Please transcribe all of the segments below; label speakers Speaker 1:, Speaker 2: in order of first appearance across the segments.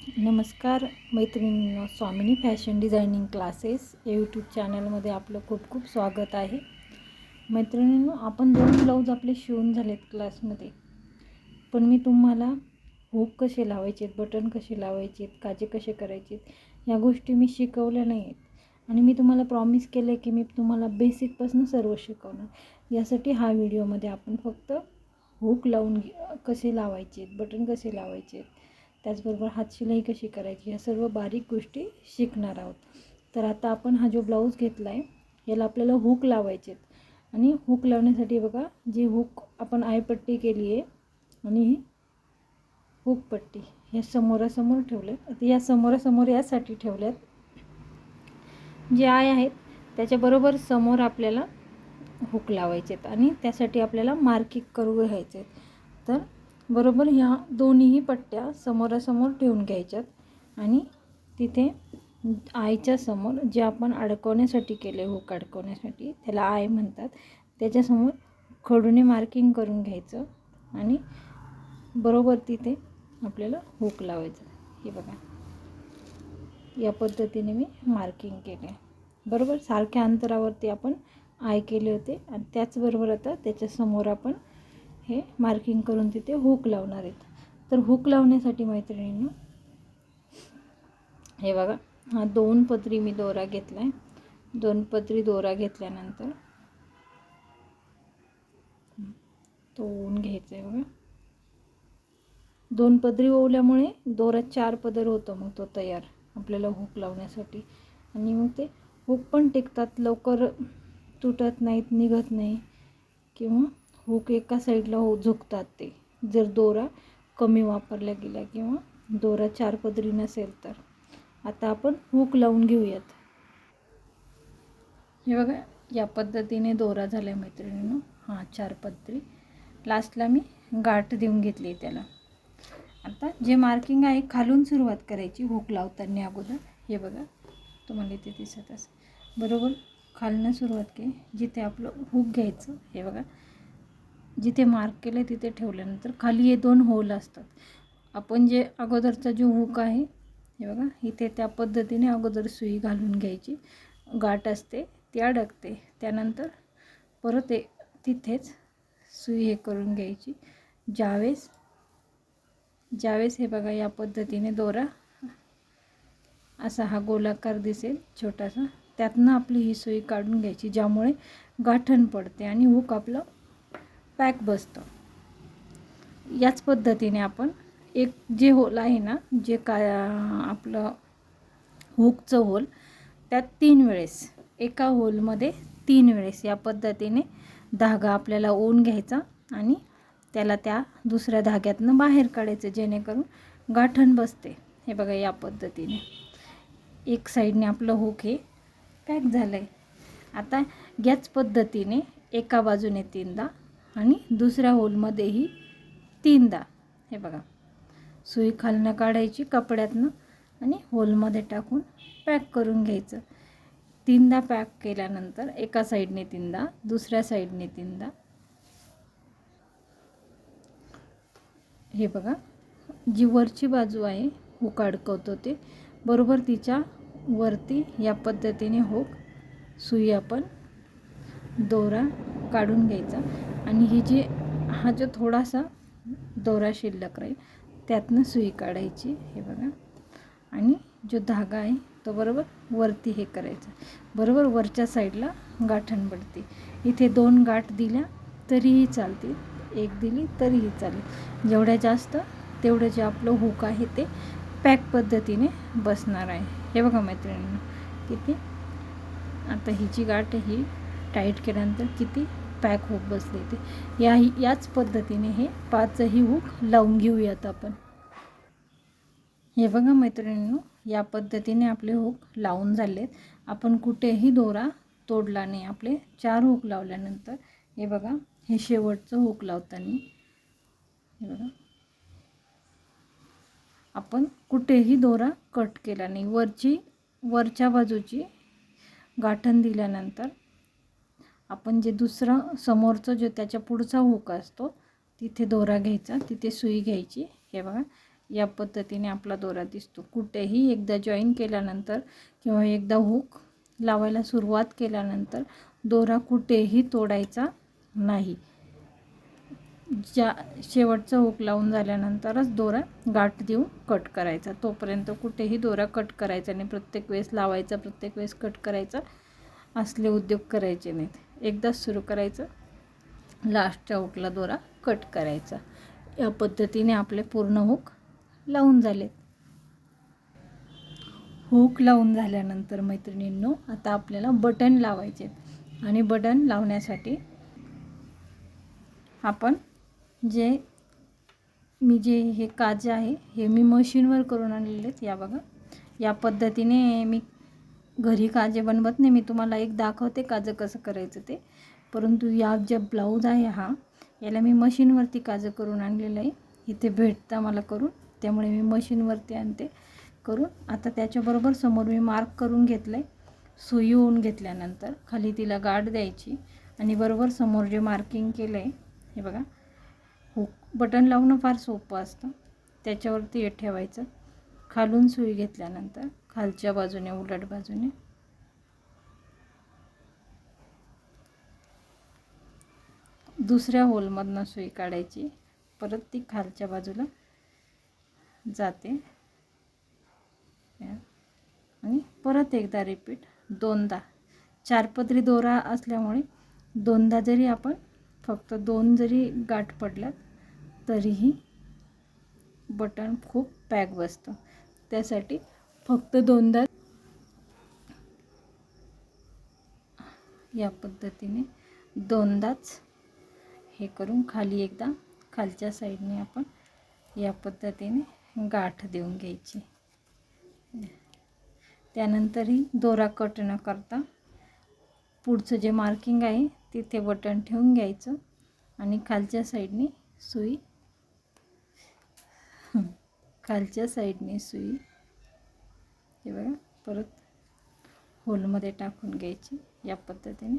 Speaker 1: नमस्कार मैत्रिणींनो. स्वामिनी fashion designing classes या यूट्यूब चॅनलमध्ये आपलं खूप खूप स्वागत आहे. मैत्रिणींनो आपण दोन ब्लाऊज आपले शिवून झालेत क्लासमध्ये. पण मी तुम्हाला हुक कसे लावायचे आहेत बटन कसे लावायचे आहेत काजे कसे करायचे आहेत या गोष्टी मी शिकवल्या नाही आहेत आणि मी तुम्हाला प्रॉमिस केलं आहे की मी तुम्हाला बेसिकपासून सर्व शिकवणार. यासाठी हा व्हिडिओमध्ये आपण फक्त हुक लावून घे- कसे लावायचे आहेत बटन कसे लावायचे आहेत त्याचबरोबर हातशिलाई कशी करायची ह्या सर्व बारीक गोष्टी शिकणार आहोत. तर आता आपण हा जो ब्लाऊज घेतला आहे याला आपल्याला हुक लावायचे आणि हुक लावण्यासाठी बघा जी हुक आपण आयपट्टी केली आहे आणि ही हुक पट्टी ह्या समोरासमोर ठेवल्यात. आता या समोरासमोर यासाठी ठेवल्यात. जे आय आहेत त्याच्याबरोबर समोर आपल्याला हुक लावायचे आहेत आणि त्यासाठी आपल्याला मार्किंग करू घ्यायचे आहेत तर बरोबर ह्या दोन्हीही पट्ट्या समोरासमोर ठेवून घ्यायच्यात आणि तिथे आईच्या समोर जे आपण अडकवण्यासाठी केले हुक अडकवण्यासाठी त्याला आय म्हणतात त्याच्यासमोर खडूने मार्किंग करून घ्यायचं आणि बरोबर तिथे आपल्याला हुक लावायचं. हे बघा. या पद्धतीने मी मार्किंग केले बरोबर? सारख्या अंतरावरती आपण आय केले होते आणि त्याचबरोबर आता त्याच्यासमोर आपण हे मार्किंग करून तिथे हुक लावणार आहेत. तर हुक लावण्यासाठी मैत्रिणींना हे बघा हा दोन पदरी मी दोरा घेतला आहे दोन पदरी दोरा घेतल्यानंतर तो ऊन घ्यायचा आहे बघा. दोन पदरी ओवल्यामुळे दोरा चार पदर होतो मग तो तयार आपल्याला हुक लावण्यासाठी. आणि मग ते हुक पण टिकतात लवकर तुटत नाहीत निघत नाही. किंवा हुक एका साईडला हो झुकतात ते. जर दोरा कमी वापरला गेला किंवा दोरा चार पदरी नसेल तर. आता आपण हुक लावून घेऊयात. हे बघा या पद्धतीने दोरा झाला आहे मैत्रिणीनं. हां चार पदरी. लास्टला मी गाठ देऊन घेतली त्याला. आता जे मार्किंग आहे खालून सुरुवात करायची हुक लावताना अगोदर. हे बघा तुम्हाला इथे दिसत असेल. बरोबर खालनं सुरुवात केली. जिथे आपलं हुक घ्यायचं हे बघा. जिथे मार्क केलं तिथे ठेवल्यानंतर खाली हे दोन होल असतात. आपण जे अगोदरचा जो हुक आहे हे बघा इथे त्या पद्धतीने अगोदर सुई घालून घ्यायची. गाठ असते ती अडकते. त्यानंतर परत ए तिथेच सुई हे करून घ्यायची. ज्यावेळेस ज्यावेळेस हे बघा या पद्धतीने दोरा असा हा गोलाकार दिसेल छोटासा त्यातनं आपली ही सुई काढून घ्यायची ज्यामुळे गाठण पडते आणि हुक आपलं पॅक बसतं. याच पद्धतीने आपण एक जे होल आहे ना जे काय आपलं हुकचं होल त्यात तीन वेळेस एका होलमध्ये तीन वेळेस या पद्धतीने धागा आपल्याला ओन घ्यायचा आणि त्याला त्या दुसऱ्या धाग्यातनं बाहेर काढायचं जेणेकरून गाठण बसते. हे बघा या पद्धतीने. एक साईडने आपलं हुक हे पॅक झालं आहे आता याच पद्धतीने एका बाजूने तीनदा आणि दुसऱ्या होलमध्येही तीनदा. हे बघा. सुई खालनं काढायची कपड्यातनं आणि होलमध्ये टाकून पॅक करून घ्यायचं. तीनदा पॅक केल्यानंतर एका साईडने तीनदा दुसऱ्या साईडने तीनदा. हे बघा. जी वरची बाजू आहे हुक अडकवतो ते. बरोबर तिच्या वरती या पद्धतीने होक सुई आपण दोरा काढून घ्यायचा. आणि ही जी हा जो थोडासा दोरा शिल्लक राहील त्यातनं सुई काढायची हे बघा. आणि जो धागा आहे तो बरोबर वरती हे करायचा. बरोबर वरच्या साईडला गाठण पडते. इथे दोन गाठ दिल्या तरीही चालतील. एक दिली तरीही चालेल. जेवढ्या जास्त तेवढं जे आपलं हुक आहे ते पॅक पद्धतीने बसणार आहे. हे बघा मैत्रिणींना किती? आता ही जी गाठ ही टाईट केल्यानंतर किती? पॅक हुक बसले ते. या याच पद्धतीने हे पाचही हुक लावून घेऊयात आपण. हे बघा मैत्रिणींनो या पद्धतीने आपले हुक लावून झालेत. आपण कुठेही दोरा तोडला नाही. आपले चार हुक लावल्यानंतर हे बघा हे शेवटचं हुक लावताना हे बघा. आपण कुठेही दोरा कट केला नाही. वरची वरच्या बाजूची गाठण दिल्यानंतर आपण जे दुसरं समोरचं जे त्याच्या पुढचा हुक असतो तिथे दोरा घ्यायचा तिथे सुई घ्यायची. हे बघा या पद्धतीने आपला दोरा दिसतो. कुठेही एकदा जॉईन केल्यानंतर किंवा एकदा हुक लावायला सुरुवात केल्यानंतर दोरा कुठेही तोडायचा नाही. ज्या शेवटचं हुक लावून झाल्यानंतरच दोरा गाठ देऊन कट करायचा. तोपर्यंत कुठेही दोरा कट करायचा नाही. प्रत्येक वेळेस लावायचा प्रत्येक वेळेस कट करायचा असले उद्योग करायचे नाहीत. एकदाच सुरू करायचं. लास्टच्या हुकला दोरा कट करायचा. या पद्धतीने आपले पूर्ण हुक लावून झाले हुक लावून झाल्यानंतर मैत्रिणींनो आता आपल्याला बटन लावायचे आणि बटन लावण्यासाठी आपण जे मी जे हे काजे आहे हे मी मशीनवर करून आणलेले आहेत. या बघा. या पद्धतीने मी घरी काजे बनवत नाही मी तुम्हाला एक दाखवते काजं कसं करायचं ते. परंतु या जे ब्लाऊज आहे हा याला मी मशीनवरती काजं करून आणलेलं आहे. इथे भेटता मला करून त्यामुळे मी मशीनवरती आणते करून. आता त्याच्याबरोबर समोर मी मार्क करून घेतलं आहे सुई होऊन घेतल्यानंतर. खाली तिला गाठ द्यायची आणि बरोबर समोर जे मार्किंग केलं आहे हे बघा हुक बटन लावणं फार सोपं असतं. त्याच्यावरती हे ठेवायचं. खालून सुई घेतल्यानंतर. खालच्या बाजूने उलट बाजूने. दुसऱ्या होलमधनं सुई काढायची. परत ती खालच्या बाजूला जाते. आणि परत एकदा रिपीट दोनदा. चारपदरी दोरा असल्यामुळे दोनदा जरी आपण फक्त दोन जरी गाठ पडल्यात तरीही बटन खूप पॅक बसतं. त्यासाठी फक्त दोनदा या पद्धतीने दोनदाच हे करून खाली एकदा खालच्या साईडने आपण या पद्धतीने गाठ देऊन घ्यायची. त्यानंतरही दोरा कट न करता पुढचं जे मार्किंग आहे तिथे बटन ठेवून घ्यायचं आणि खालच्या साईडने सुई खालच्या साईडने सुई हे बघा परत होलमध्ये टाकून घ्यायची. या पद्धतीने.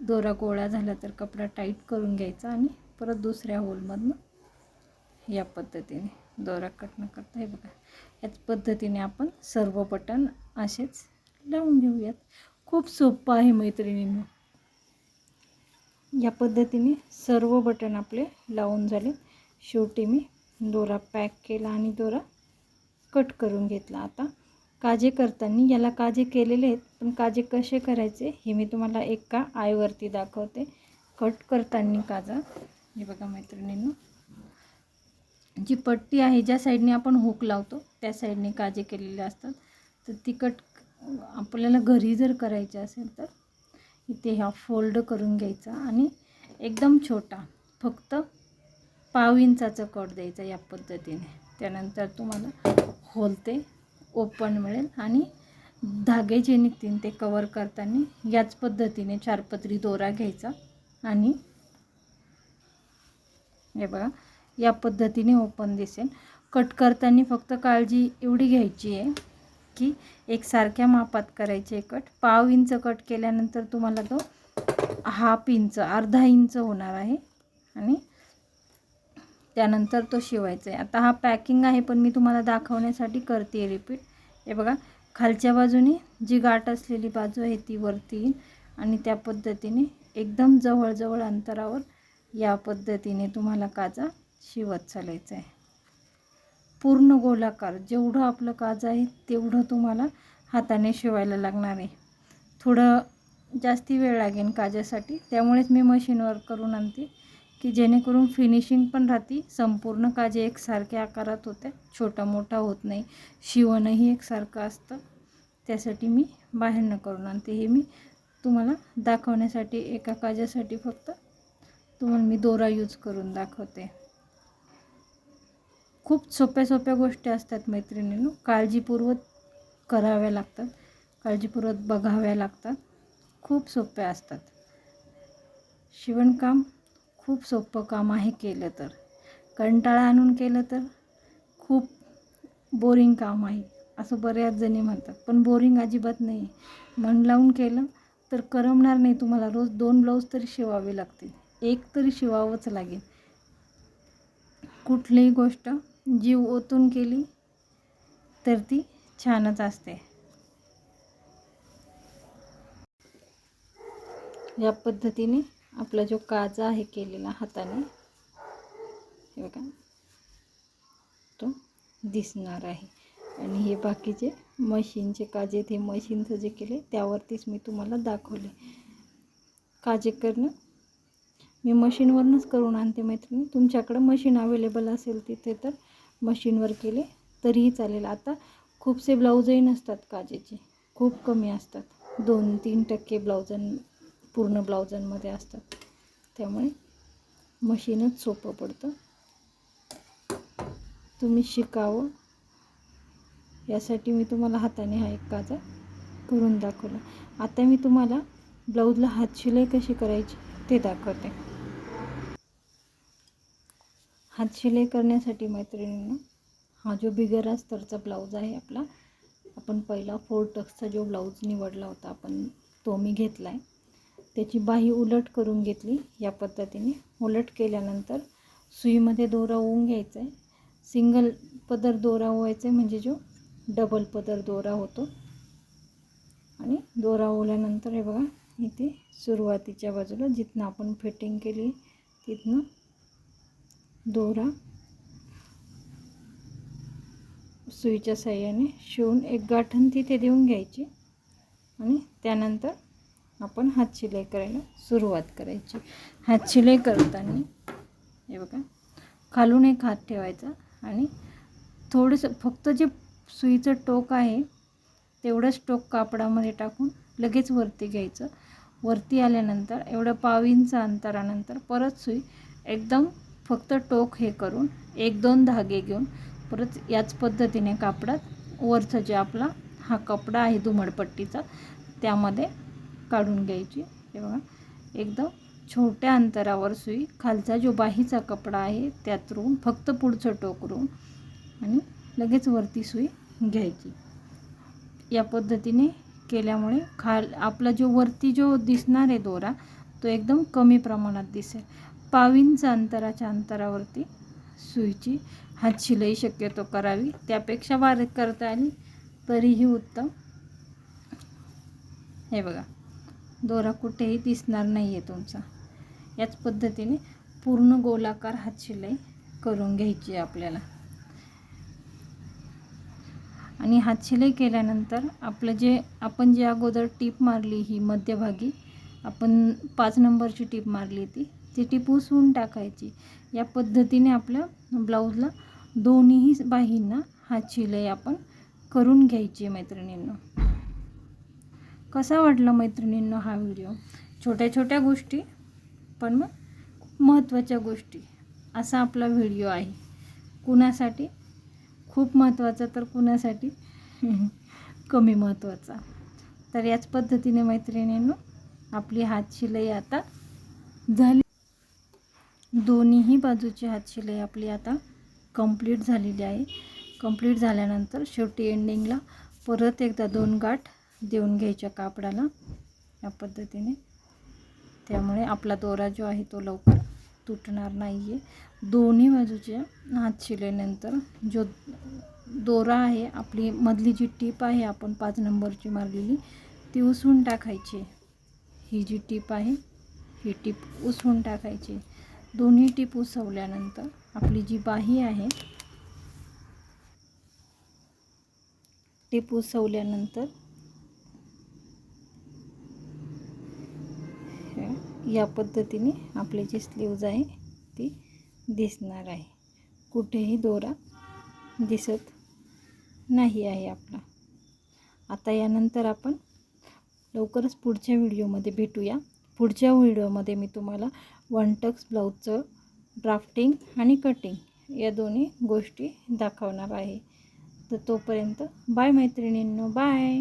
Speaker 1: दोरा गोळा झाला तर कपडा टाईट करून घ्यायचा आणि परत दुसऱ्या होलमधनं या पद्धतीने दोरा कट न करता. हे बघा याच पद्धतीने आपण सर्व बटन असेच लावून घेऊयात. खूप सोपं आहे मैत्रिणींनो. या पद्धतीने सर्व बटन आपले लावून झाले. शेवटी मी दोरा पॅक केला आणि दोरा कट करून घेतला आता. काजे करताना याला काजे केलेले आहेत पण काजे कसे करायचे हे मी तुम्हाला एका आयवरती दाखवते. कट करताना काजा. हे बघा मैत्रिणींनो. जी पट्टी आहे ज्या साईडने आपण हुक लावतो त्या साईडने काजे केलेले असतात. तर ती कट आपल्याला घरी जर करायचे असेल तर इथे ह्या फोल्ड करून घ्यायचा आणि एकदम छोटा फक्त पाव इंचाचं कट द्यायचा या पद्धतीने. त्यानंतर तुम्हाला होलते ओपन मिळेल आणि धागे जे निघतील ते कवर करताना याच पद्धतीने चारपत्री दोरा घ्यायचा आणि हे बघा या पद्धतीने ओपन दिसेल. कट करताना फक्त काळजी एवढी घ्यायची आहे की एकसारख्या मापात करायचे कट पाव इंच कट केल्यानंतर तुम्हाला तो हाफ इंच अर्धा इंच होणार आहे. आणि त्यानंतर तो शिवायचा आहे. आता हा पॅकिंग आहे पण मी तुम्हाला दाखवण्यासाठी करते रिपीट हे बघा खालच्या बाजूने जी गाठ असलेली बाजू आहे ती वरती येईल आणि त्या पद्धतीने एकदम जवळजवळ अंतरावर या पद्धतीने तुम्हाला काजा शिवत चालायचा आहे. पूर्ण गोलाकार जेवढं आपलं काज आहे तेवढं तुम्हाला हाताने शिवायला लागणार आहे. थोडं जास्ती वेळ लागेल काजासाठी त्यामुळेच मी मशीनवर करून आणते. की जेणेकरून फिनिशिंग पण राहते. संपूर्ण काजे एकसारख्या आकारात होत्या छोटा मोठा होत नाही. शिवणही एकसारखं असतं. त्यासाठी मी बाहेरनं करून आणते. हे मी तुम्हाला दाखवण्यासाठी एका काजासाठी फक्त तुम्हाला मी दोरा यूज करून दाखवते. खूप सोप्या सोप्या गोष्टी असतात मैत्रिणींनो. काळजीपूर्वक कराव्या लागतात. काळजीपूर्वक बघाव्या लागतात. खूप सोप्या असतात. शिवणकाम खूप सोपं काम आहे केलं तर. कंटाळा आणून केलं तर खूप बोरिंग काम आहे असं बऱ्याच जणी म्हणतात. पण बोरिंग अजिबात नाही मन लावून केलं तर करमणार नाही तुम्हाला. रोज दोन ब्लाऊज तरी शिवावे लागतील. एक तरी शिवावंच लागेल. कुठलीही गोष्ट जीव ओतून केली तर ती छानच असते. या पद्धतीने आपला जो काजा आहे केलेला हाताने हे बघा. तो दिसणार आहे. आणि हे बाकीचे मशीनचे काजे ते मशीनचं जे केले त्यावरतीच मी तुम्हाला दाखवले. काजे करणं. मी मशीनवरूनच करून आणते मैत्रिणी. तुमच्याकडं मशीन अवेलेबल असेल तिथे तर मशीनवर केले तरीही चालेल. आता खूपसे ब्लाऊजही नसतात काजेचे. खूप कमी असतात. दोन तीन टक्के ब्लाऊजां पूर्ण ब्लाउजांमध्ये असतात. त्यामुळे मशीनच सोपं पडतं. तुम्ही शिकावं. यासाठी मी तुम्हाला हाताने हा एक काजा करून दाखवला. आता मी तुम्हाला ब्लाऊजला हातशिलाई कशी करायची ते दाखवते. हातशिलाई करण्यासाठी मैत्रिणींना हा जो बिगर अस्तरचा ब्लाऊज आहे आपला आपण पहिला फोर टक्सचा जो ब्लाऊज निवडला होता आपण तो मी घेतला आहे त्याची बाही उलट करून घेतली. या पद्धतीने उलट केल्यानंतर सुईमध्ये दोरा होऊन घ्यायचा आहे. सिंगल पदर दोरा ओवायचा आहे म्हणजे जो डबल पदर दोरा होतो. आणि दोरा ओल्यानंतर हे बघा इथे सुरुवातीच्या बाजूला जिथनं आपण फिटिंग केली तिथनं दोरा सुईच्या साह्याने शिवून एक गाठण तिथे देऊन घ्यायची. आणि त्यानंतर आपण हातशिलाई करायला सुरुवात करायची. हातशिलाई करताना हे बघा खालून एक हात ठेवायचा आणि थोडंसं फक्त जे सुईचं टोक आहे तेवढंच टोक कापडामध्ये टाकून लगेच वरती घ्यायचं. वरती आल्यानंतर एवढं पावींचा अंतरानंतर परत सुई एकदम फक्त टोक हे करून एक दोन धागे घेऊन परत याच पद्धतीने कापडात वरचं जे आपला हा कपडा आहे धुमडपट्टीचा त्यामध्ये काढून घ्यायची. हे बघा. एकदम छोट्या अंतरावर सुई. खालचा जो बाहीचा कपडा आहे त्यात रोवून फक्त पुढचं टोक रोवून आणि लगेच वरती सुई घ्यायची. या पद्धतीने केल्यामुळे खाल आपला जो वरती जो दिसणार आहे दोरा तो एकदम कमी प्रमाणात दिसेल. पावींचा अंतराच्या अंतरावरती सुईची हातशिलाई शक्यतो करावी. त्यापेक्षा बारीक करता आली तरीही उत्तम. हे बघा. दोरा कुठेही दिसणार नाही आहे तुमचा. याच पद्धतीने पूर्ण गोलाकार हातशिलाई करून घ्यायची आहे आपल्याला. आणि हातशिलाई केल्यानंतर आपलं जे आपण जे अगोदर टीप मारली ही मध्यभागी आपण पाच नंबरची टीप मारली ती ती टीप उसवून टाकायची. या पद्धतीने आपल्या ब्लाऊजला दोन्हीही बाहींना हातशिलाई आपण करून घ्यायची मैत्रिणींना. कसा वाटला मैत्रिणींनो हा व्हिडिओ? छोट्या छोट्या गोष्टी पण मग खूप महत्त्वाच्या गोष्टी. असा आपला व्हिडिओ आहे. कुणासाठी? खूप महत्त्वाचा तर कुणासाठी? कमी महत्त्वाचा. तर याच पद्धतीने मैत्रिणींनो आपली हातशिलाई आता झाली. दोन्हीही बाजूची हातशिलाई आपली आता कंप्लीट झालेली आहे. कंप्लीट झाल्यानंतर शेवटी एंडिंगला परत एकदा दोन गाठ देऊन घ्यायच्या कापडाला या पद्धतीने. त्यामुळे आपला दोरा जो आहे तो लवकर तुटणार नाही आहे दोन्ही बाजूच्या हात शिलेनंतर जो दोरा आहे आपली मधली जी टीप आहे आपण पाच नंबरची मारलेली ती उसवून टाकायची. ही जी टीप आहे ही टीप उसवून टाकायची. दोन्ही टीप उसवल्यानंतर आपली जी बाही आहे टीप उसवल्यानंतर या पद्धतीने आपली जी स्लीव्ज आहे ती दिसणार आहे. कुठेही दोरा दिसत नाही आहे आपला. आता यानंतर आपण लवकरच पुढच्या व्हिडिओमध्ये भेटूया. पुढच्या व्हिडिओमध्ये मी तुम्हाला वन टक्स ब्लाऊजचं ड्राफ्टिंग आणि कटिंग या दोन्ही गोष्टी दाखवणार आहे. तर तोपर्यंत बाय मैत्रिणींनो बाय!